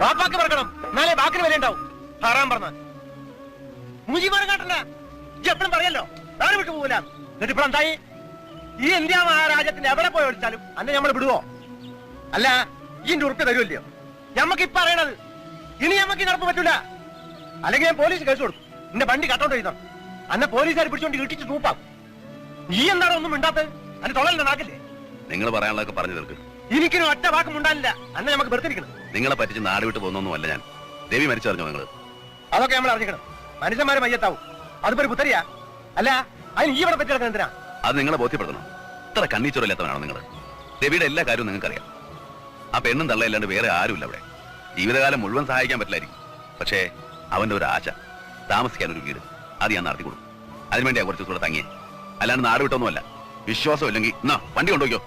ബാപ്പാക്ക് പറക്കണം എന്നാലേ ബാക്കിന് വില ഉണ്ടാവും ഹറാൻ പറഞ്ഞ മുജി കാട്ടണ്ട എപ്പോഴും പറയല്ലോ. നാളെ വിട്ടു പോകില്ല എന്നിട്ട് ഇപ്പോൾ എന്തായി ഈ ഇന്ത്യ മഹാരാജ്യത്തിന് എവിടെ പോയി ഒളിച്ചാലും അന്നെ നമ്മൾ വിടുവോ? അല്ല ഈ ഉറുപ്പ് തരുമല്ലയോ ഞമ്മക്ക് ഇപ്പൊ അറിയണത്. ഇനി ഞമ്മക്ക് നടപ്പ് പറ്റൂല. അല്ലെങ്കിൽ ഞാൻ പോലീസ് കേസ് കൊടുക്കും. നിന്റെ വണ്ടി കട്ടോണ്ട് ചെയ്തോ അന്നെ പോലീസുകാർ പിടിച്ചോണ്ട് ഇട്ടിച്ച് തൂപ്പാക്കും നീ എന്താണ് ഒന്നും മിണ്ടാത്തത്? അന്റെ തൊള്ളലിന്റെ നാക്കില്ലേ? നിങ്ങൾ പറയാനുള്ളതൊക്കെ പറഞ്ഞു തീർക്ക്. എനിക്കിനും ഒറ്റ വാക്കും ഉണ്ടാവില്ല. അന്നെ നമുക്ക് വെറുതിരിക്കണം നിങ്ങളെ പറ്റിച്ച് നാട് വിട്ട് പോകുന്നൊന്നുമല്ല ഞാൻ. ദേവി മരിച്ചറിഞ്ഞോ നിങ്ങൾ അതൊക്കെ നമ്മൾ അറിഞ്ഞിക്കണം. മനുഷ്യന്മാരെ മയ്യത്താവും. അതിപ്പോ ഒരു പുത്തരിയാ അല്ല അതിന് ഈ ഇവിടെ പറ്റി കിടക്കുന്ന എന്തിനാ? അത് നിങ്ങളെ ബോധ്യപ്പെടുത്തണം. ഇത്ര കണ്ണീച്ചൊരില്ലാത്തവനാണോ നിങ്ങൾ ദേവിയുടെ എല്ലാ കാര്യവും നിങ്ങൾക്കറിയാം. ആ പെണ്ണും തള്ളയില്ലാണ്ട് വേറെ ആരുമില്ല അവിടെ. ജീവിതകാലം മുഴുവൻ സഹായിക്കാൻ പറ്റില്ലായിരിക്കും. പക്ഷേ അവന്റെ ഒരു ആശ താമസിക്കാൻ ഒരു വീട്. അത് ഞാൻ നടത്തി കൊടുക്കും അതിനുവേണ്ടിയാ കുറച്ച് ദിവസം കൂടെ തങ്ങിയേ. അല്ലാണ്ട് നാട് വിട്ടൊന്നുമല്ല. വിശ്വാസം ഇല്ലെങ്കിൽ എന്നാ വണ്ടി കൊണ്ടുപോയിക്കോ.